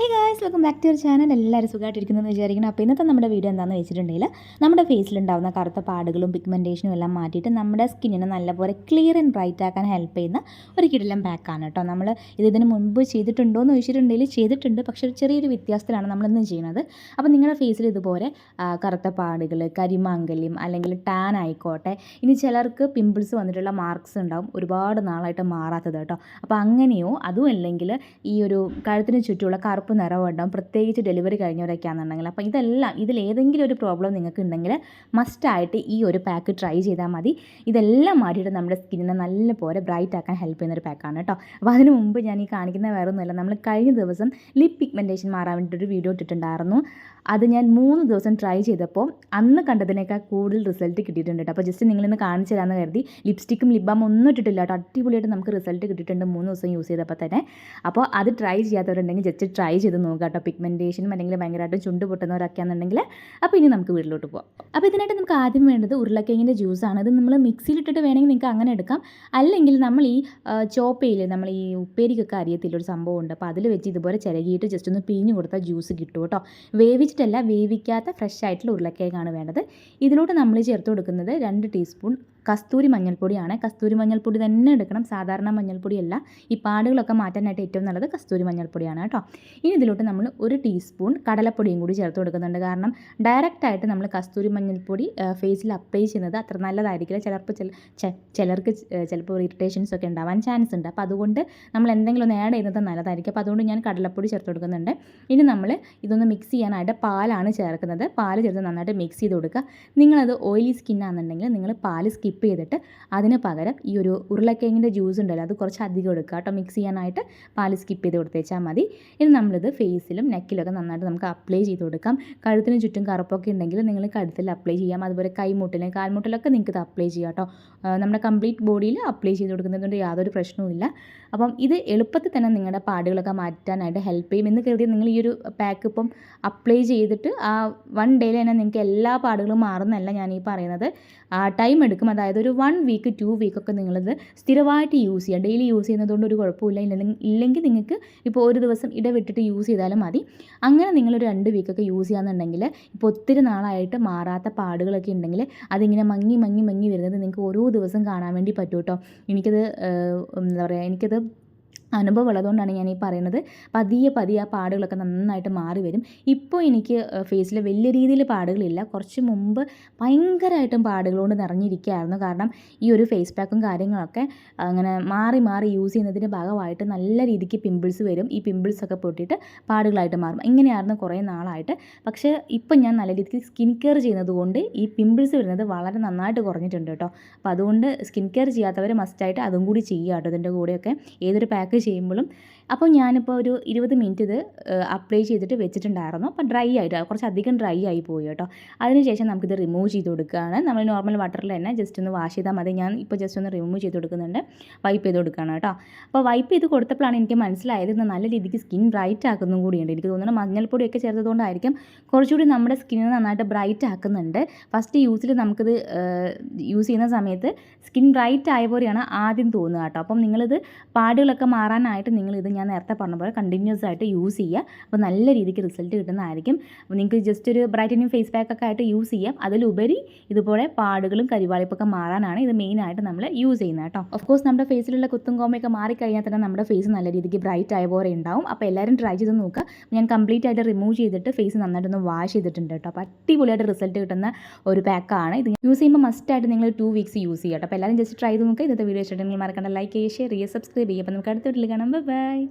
Hey guys welcome back to your channel എല്ലാവരും സുഖമായിട്ടിരിക്കുന്നു എന്ന് വിചാരിക്കണം അപ്പോൾ ഇന്നത്തെ നമ്മുടെ വീഡിയോ എന്താണെന്ന് വെച്ചിട്ടുണ്ടെങ്കിൽ നമ്മുടെ ഫേസിലുണ്ടാവുന്ന കറുത്ത പാടുകളും പിഗ്മെന്റേഷനും എല്ലാം മാറ്റിയിട്ട് നമ്മുടെ സ്കിന്നിനെ നല്ലപോലെ ക്ലിയർ ആൻഡ് ബ്രൈറ്റ് ആക്കാൻ ഹെൽപ്പ് ചെയ്യുന്ന ഒരു കിടിലം പാക്കാണ് കേട്ടോ. നമ്മൾ ഇത് ഇതിന് മുൻപ് ചെയ്തിട്ടുണ്ടോ എന്ന് ചോദിച്ചിട്ടുണ്ടെങ്കിൽ ചെയ്തിട്ടുണ്ട്. പക്ഷേ ഒരു ചെറിയൊരു വ്യത്യാസത്തിലാണ് നമ്മളിന്ന് ചെയ്യുന്നത്. അപ്പോൾ നിങ്ങളുടെ ഫേസിൽ ഇതുപോലെ കറുത്ത പാടുകൾ കരിമാങ്കല്യം അല്ലെങ്കിൽ ടാൻ ആയിക്കോട്ടെ. ഇനി ചിലർക്ക് പിമ്പിൾസ് വന്നിട്ടുള്ള മാർക്സ് ഉണ്ടാവും. ഒരുപാട് നാളായിട്ട് മാറാത്തത് കേട്ടോ. അപ്പോൾ അങ്ങനെയോ? അതും അല്ലെങ്കിൽ ഈ ഒരു കഴുത്തിന് ചുറ്റുമുള്ള കറുപ്പ് നിറവും ഉണ്ടാവും. പ്രത്യേകിച്ച് ഡെലിവറി കഴിഞ്ഞവരൊക്കെയാണെന്നുണ്ടെങ്കിൽ. അപ്പോൾ ഇതെല്ലാം ഇതിൽ ഏതെങ്കിലും ഒരു പ്രോബ്ലം നിങ്ങൾക്ക് ഉണ്ടെങ്കിൽ മസ്റ്റായിട്ട് ഈ ഒരു പാക്ക് ട്രൈ ചെയ്താൽ മതി. ഇതെല്ലാം മാറ്റിയിട്ട് നമ്മുടെ സ്കിന്നിനെ നല്ലപോലെ ബ്രൈറ്റ് ആക്കാൻ ഹെൽപ്പ് ചെയ്യുന്ന ഒരു പാക്കാണ് കേട്ടോ. അപ്പോൾ അതിന് മുമ്പ് ഞാൻ ഈ കാണിക്കുന്ന വേറെ ഒന്നുമില്ല നമ്മൾ കഴിഞ്ഞ ദിവസം ലിപ് പിഗ്മെന്റേഷൻ മാറാൻ വേണ്ടിയിട്ടൊരു വീഡിയോ ഇട്ടിട്ടുണ്ടായിരുന്നു. അത് ഞാൻ മൂന്ന് ദിവസം ട്രൈ ചെയ്തപ്പോൾ അന്ന് കണ്ടതിനേക്കാൾ കൂടുതൽ റിസൾട്ട് കിട്ടിയിട്ടുണ്ട് കേട്ടോ. അപ്പോൾ ജസ്റ്റ് നിങ്ങളിന്ന് കാണിച്ചു തരാമെന്ന് കരുതി. ലിപ്സ്റ്റിക്കും ലിബാം ഒന്നും ഇട്ടിട്ടില്ല കേട്ടോ. അടിപൊളിയായിട്ട് നമുക്ക് റിസൾട്ട് കിട്ടിയിട്ടുണ്ട് മൂന്ന് ദിവസം യൂസ് ചെയ്തപ്പോൾ തന്നെ. അപ്പോൾ അത് ട്രൈ ചെയ്യാത്തവരുണ്ടെങ്കിൽ ജസ്റ്റ് ട്രൈ ചെയ്ത് നോക്കുക കേട്ടോ. പിഗ്മെന്റേഷനും അല്ലെങ്കിൽ ഭയങ്കരമായിട്ട് ചുണ്ട് പൊട്ടുന്നവരൊക്കെയാണെന്നുണ്ടെങ്കിൽ അപ്പോൾ ഇനി നമുക്ക് വീട്ടിലോട്ട് പോകാം അപ്പോൾ ഇതിനായിട്ട് നമുക്ക് ആദ്യം വേണ്ടത് ഉരുളക്കിഴങ്ങിന്റെ ജ്യൂസാണ് ഇത് നമ്മൾ മിക്സിയിലിട്ടിട്ട് വേണമെങ്കിൽ നിങ്ങൾക്ക് അങ്ങനെ എടുക്കാം. അല്ലെങ്കിൽ നമ്മൾ ഈ ചോപ്പയിൽ നമ്മൾ ഈ ഉപ്പേരിക്കൊക്കെ അറിയത്തില്ലൊരു സംഭവം ഉണ്ട്. അപ്പോൾ അതിൽ വെച്ച് ഇതുപോലെ ചിരകിയിട്ട് ജസ്റ്റ് ഒന്ന് പിഴിഞ്ഞ് കൊടുത്താൽ ജ്യൂസ് കിട്ടും കേട്ടോ. വേവിച്ചിട്ടല്ല വേവിക്കാത്ത ഫ്രഷ് ആയിട്ടുള്ള ഉരുളക്കിഴങ്ങാണ് വേണ്ടത്. ഇതിലോട്ട് നമ്മൾ ചേർത്ത് കൊടുക്കുന്നത് രണ്ട് ടീസ്പൂൺ കസ്തൂരി മഞ്ഞൾപ്പൊടിയാണ്. കസ്തൂരി മഞ്ഞൾപ്പൊടി തന്നെ എടുക്കണം. സാധാരണ മഞ്ഞൾപ്പൊടിയല്ല. ഈ പാടുകളൊക്കെ മാറ്റാനായിട്ട് ഏറ്റവും നല്ലത് കസ്തൂരി മഞ്ഞൾപ്പൊടിയാണ് കേട്ടോ. ഇനി ഇതിലോട്ട് നമ്മൾ ഒരു ടീസ്പൂൺ കടലപ്പൊടിയും കൂടി ചേർത്ത് കൊടുക്കുന്നുണ്ട്. കാരണം ഡയറക്റ്റായിട്ട് നമ്മൾ കസ്തൂരി മഞ്ഞൾപ്പൊടി ഫേസിൽ അപ്ലൈ ചെയ്യുന്നത് അത്ര നല്ലതായിരിക്കില്ല. ചിലപ്പോൾ ചില ചിലർക്ക് ചിലപ്പോൾ ഇറിറ്റേഷൻസ് ഒക്കെ ഉണ്ടാവാൻ ചാൻസ് ഉണ്ട്. അപ്പോൾ അതുകൊണ്ട് നമ്മൾ എന്തെങ്കിലും ഒന്ന് ആഡ് ചെയ്യുന്നത് നല്ലതായിരിക്കും. അപ്പോൾ അതുകൊണ്ട് ഞാൻ കടലപ്പൊടി ചേർത്ത് കൊടുക്കുന്നുണ്ട്. ഇനി നമ്മൾ ഇതൊന്ന് മിക്സ് ചെയ്യാനായിട്ട് പാലാണ് ചേർക്കുന്നത്. പാൽ ചേർത്ത് നന്നായിട്ട് മിക്സ് ചെയ്ത് കൊടുക്കുക. നിങ്ങളത് ഓയിലി സ്കിന്നാണെന്നുണ്ടെങ്കിൽ നിങ്ങൾ പാൽ സ്കിപ്പ് ചെയ്തിട്ട് അതിന് പകരം ഈ ഒരു ഉരുളക്കിഴങ്ങിന്റെ ജ്യൂസ് ഉണ്ടല്ലോ അത് കുറച്ച് അധികം എടുക്കുക കേട്ടോ. മിക്സ് ചെയ്യാനായിട്ട് പാൽ സ്കിപ്പ് ചെയ്ത് കൊടുത്തേച്ചാൽ മതി. ഇനി നമ്മളിത് ഫേസിലും നെക്കിലൊക്കെ നന്നായിട്ട് നമുക്ക് അപ്ലൈ ചെയ്ത് കൊടുക്കാം. കഴുത്തിന് ചുറ്റും കറുപ്പൊക്കെ ഉണ്ടെങ്കിൽ നിങ്ങൾ കഴുത്തിൽ അപ്ലൈ ചെയ്യാം. അതുപോലെ കൈമുട്ടിലും കാൽമുട്ടിലൊക്കെ നിങ്ങൾക്ക് ഇത് അപ്ലൈ ചെയ്യാം കേട്ടോ. നമ്മുടെ കംപ്ലീറ്റ് ബോഡിയിൽ അപ്ലൈ ചെയ്ത് കൊടുക്കുന്നതുകൊണ്ട് യാതൊരു പ്രശ്നവുമില്ല അപ്പം ഇത് എളുപ്പത്തിൽ തന്നെ നിങ്ങളുടെ പാടുകളൊക്കെ മാറ്റാനായിട്ട് ഹെൽപ്പ് ചെയ്യും എന്ന് കരുതി നിങ്ങൾ ഈ ഒരു പാക്ക് ഇപ്പം അപ്ലൈ ചെയ്തിട്ട് ആ വൺ ഡേയിൽ തന്നെ നിങ്ങൾക്ക് എല്ലാ പാടുകളും മാറുന്നല്ല ഞാൻ ഈ പറയുന്നത്. ടൈം എടുക്കും. അതായത് ഒരു വൺ വീക്ക് ടു വീക്കൊക്കെ നിങ്ങളിത് സ്ഥിരമായിട്ട് യൂസ് ചെയ്യുക ഡെയിലി യൂസ് ചെയ്യുന്നതുകൊണ്ട് ഒരു കുഴപ്പമില്ല ഇല്ലെങ്കിൽ നിങ്ങൾക്ക് ഇപ്പോൾ ഒരു ദിവസം ഇടവിട്ടിട്ട് യൂസ് ചെയ്താലും മതി. അങ്ങനെ നിങ്ങളൊരു രണ്ട് വീക്കൊക്കെ യൂസ് ചെയ്യാന്നുണ്ടെങ്കിൽ ഇപ്പോൾ ഒത്തിരി നാളായിട്ട് മാറാത്ത പാടുകളൊക്കെ ഉണ്ടെങ്കിൽ അതിങ്ങനെ മങ്ങി മങ്ങി മങ്ങി വരുന്നത് നിങ്ങൾക്ക് ഓരോ ദിവസം കാണാൻ വേണ്ടി പറ്റും കേട്ടോ എനിക്കത് എന്താ പറയുക എനിക്കത് അനുഭവം ഉള്ളതുകൊണ്ടാണ് ഞാൻ ഈ പറയുന്നത്. പതിയെ പതിയെ ആ പാടുകളൊക്കെ നന്നായിട്ട് മാറി വരും. ഇപ്പോൾ എനിക്ക് ഫേസിൽ വലിയ രീതിയിൽ പാടുകളില്ല. കുറച്ച് മുമ്പ് ഭയങ്കരമായിട്ടും പാടുകളോട് നിറഞ്ഞിരിക്കുകയായിരുന്നു കാരണം ഈ ഒരു ഫേസ് പാക്കും കാര്യങ്ങളൊക്കെ അങ്ങനെ മാറി മാറി യൂസ് ചെയ്യുന്നതിന്റെ ഭാഗമായിട്ട് നല്ല രീതിക്ക് പിമ്പിൾസ് വരും. ഈ പിമ്പിൾസൊക്കെ പൊട്ടിയിട്ട് പാടുകളായിട്ട് മാറും. ഇങ്ങനെയായിരുന്നു കുറേ നാളായിട്ട്. പക്ഷേ ഇപ്പം ഞാൻ നല്ല രീതിക്ക് സ്കിൻ കെയർ ചെയ്യുന്നതുകൊണ്ട് ഈ പിമ്പിൾസ് വരുന്നത് വളരെ നന്നായിട്ട് കുറഞ്ഞിട്ടുണ്ട് കേട്ടോ. അപ്പോൾ അതുകൊണ്ട് സ്കിൻ കെയർ ചെയ്യാത്തവർ മസ്റ്റായിട്ട് അതും കൂടി ചെയ്യുക കേട്ടോ ഇതിന്റെ കൂടെയൊക്കെ. ഏതൊരു ചെയ്യുമ്പോഴും അപ്പോൾ ഞാനിപ്പോൾ ഒരു ഇരുപത് മിനിറ്റ് ഇത് അപ്ലൈ ചെയ്തിട്ട് വെച്ചിട്ടുണ്ടായിരുന്നു. അപ്പോൾ ഡ്രൈ ആയിട്ട് കുറച്ച് അധികം ഡ്രൈ ആയി പോയി കേട്ടോ. അതിനുശേഷം നമുക്കിത് റിമൂവ് ചെയ്ത് കൊടുക്കുകയാണ്. നമ്മൾ നോർമൽ വാട്ടറിൽ തന്നെ ജസ്റ്റ് ഒന്ന് വാഷ് ചെയ്താൽ മതി. ഞാൻ ഇപ്പോൾ ജസ്റ്റ് ഒന്ന് റിമൂവ് ചെയ്ത് കൊടുക്കുന്നുണ്ട്. വൈപ്പ് ചെയ്ത് കൊടുക്കുകയാണ് കേട്ടോ. അപ്പോൾ വൈപ്പ് ചെയ്ത് കൊടുത്തപ്പോഴാണ് എനിക്ക് മനസ്സിലായത് ഇന്ന് നല്ല രീതിക്ക് സ്കിൻ ബ്രൈറ്റ് ആക്കുന്നതും കൂടിയുണ്ട്. എനിക്ക് തോന്നുന്നു മഞ്ഞൾപ്പൊടിയൊക്കെ ചേർത്തതുകൊണ്ടായിരിക്കും കുറച്ചുകൂടി നമ്മുടെ സ്കിന്നിനെ നന്നായിട്ട് ബ്രൈറ്റ് ആക്കുന്നുണ്ട്. ഫസ്റ്റ് യൂസിൽ നമുക്കിത് യൂസ് ചെയ്യുന്ന സമയത്ത് സ്കിൻ ബ്രൈറ്റ് ആയ പോലെയാണ് ആദ്യം തോന്നുക കേട്ടോ. അപ്പം നിങ്ങളിത് പാടുകളൊക്കെ മാറാനായിട്ട് ഇത് ഞാൻ നേരത്തെ പറഞ്ഞ പോലെ കണ്ടിന്യൂസ് ആയിട്ട് യൂസ് ചെയ്യുക അപ്പോൾ നല്ല രീതിക്ക് റിസൾട്ട് കിട്ടുന്നതായിരിക്കും. അപ്പോൾ നിങ്ങൾക്ക് ജസ്റ്റ് ഒരു ബ്രൈറ്റനിങ് ഫേസ് പാക്ക് ഒക്കെ ആയിട്ട് യൂസ് ചെയ്യാം. അതിലുപരി ഇതുപോലെ പാടുകളും കരിവാളിപ്പൊക്കെ മാറാനാണ് ഇത് മെയിനായിട്ട് നമ്മൾ യൂസ് ചെയ്യുന്നത് കേട്ടോ. ഓഫ് കോഴ്സ് നമ്മുടെ ഫേസിലുള്ള കുത്തും കോമയൊക്കെ മാറിക്കഴിഞ്ഞാൽ തന്നെ നമ്മുടെ ഫേസ് നല്ല രീതിക്ക് ബ്രൈറ്റ് ആയ പോലെ ഉണ്ടാവും. അപ്പോൾ എല്ലാവരും ട്രൈ ചെയ്ത് നോക്കുക. ഞാൻ കംപ്ലീറ്റ് ആയിട്ട് റിമൂവ് ചെയ്തിട്ട് ഫേസ് നന്നായിട്ടൊന്ന് വാഷ് ചെയ്തിട്ടുണ്ട് കേട്ടോ. അപ്പോൾ അടിപൊളിയായിട്ട് റിസൾട്ട് കിട്ടുന്ന ഒരു പാക്കാണ് ഇത്. യൂസ് ചെയ്യുമ്പോൾ മസ്റ്റായിട്ട് നിങ്ങൾ ടു വീക്സ് യൂസ് ചെയ്യാം കേട്ടോ. അപ്പോൾ എല്ലാവരും ജസ്റ്റ് ട്രൈ ചെയ്ത് നോക്കുക. ഇന്നത്തെ വീഡിയോ ഇഷ്ടമുണ്ടെങ്കിൽ മറക്കണ്ട. ലൈക്ക് ചെയ്യുക ഷെയർ ചെയ്യുക സബ്സ്ക്രൈബ് ചെയ്യുക. അപ്പോൾ നമുക്ക് അടുത്ത రేపట్లుగా బాయ్